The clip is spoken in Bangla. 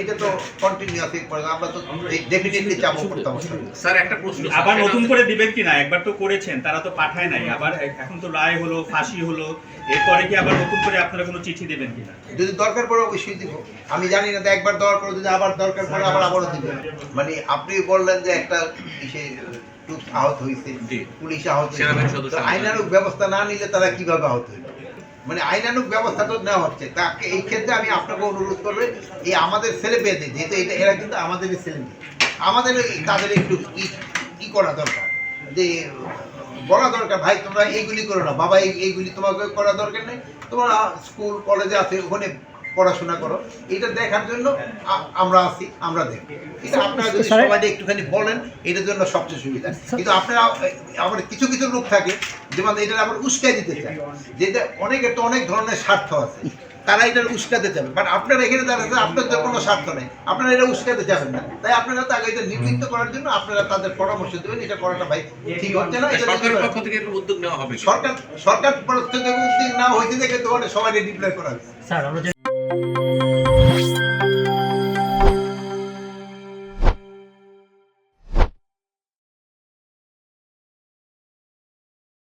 এটা তো কন্টিনিউয়াসলি আমরা তো ডেফিনেটলি চাপও করতাম স্যার একটা প্রশ্ন আবার নতুন করে দিবেন কিনা একবার তো করেছেন তারা তো পাঠায় নাই। আবার এখন তো রায় হলো ফাঁসি হলো এরপরে কি আবার নতুন করে আপনারা কোনো চিঠি দেবেন কিনা? যদি দরকার পড়ে অবশ্যই দিব। আমি জানি না একবার দেওয়ার পরে যদি আবার দরকার পড়ে আবার আবারও দিব। মানে আপনি বললেন যে একটা আহত হয়েছে। পুলিশ আহত হয়েছে। আইনানুক ব্যবস্থা না নিলে তারা কীভাবে আহত হইবে? মানে আইনানুক ব্যবস্থা তো নেওয়া হচ্ছে। তাকে এই ক্ষেত্রে আমি আপনাকে অনুরোধ করব, এই আমাদের ছেলে পেয়েদের যেহেতু এটা এরা কিন্তু আমাদেরই ছেলে আমাদের তাদের একটু ই- করা দরকার? যে বলা দরকার, ভাই, তোমরা এইগুলি করো না, বাবা, এই এইগুলি তোমাকে করা দরকার নেই। তোমরা স্কুল, কলেজে আছে, ওখানে পড়াশোনা করো। এটা দেখার জন্য আমরা আছি আমরা দেখি এটা আপনারা যদি সবাই একটুখানি বলেন এটার জন্য সবচেয়ে সুবিধা। কিন্তু আপনারা আবার কিছু কিছু লোক থাকে যেমন এটা আবার উস্কাই দিতে চায়। যেটা অনেকের তো অনেক ধরনের স্বার্থ আছে। তারা এটা উস্কাতে চাবে বাট আপনারা এখানে দাঁড়াতে আপনাদের কোনো স্বার্থ নেই। আপনারা এটা উস্কাতে চাবেন না। তাই আপনারা তাকে এটা নিবৃত্ত করার জন্য আপনারা তাদের পরামর্শ দেবেন এটা করাটা ভাই ঠিক হচ্ছে না এটা সরকারের পক্ষ থেকে একটু উদ্যোগ নেওয়া হবে। সরকার সরকার পক্ষ থেকে উদ্যোগ না হইতে দেখে তোমার সবাই ডিপ্লয় করা হয়েছে স্যার আমরা যে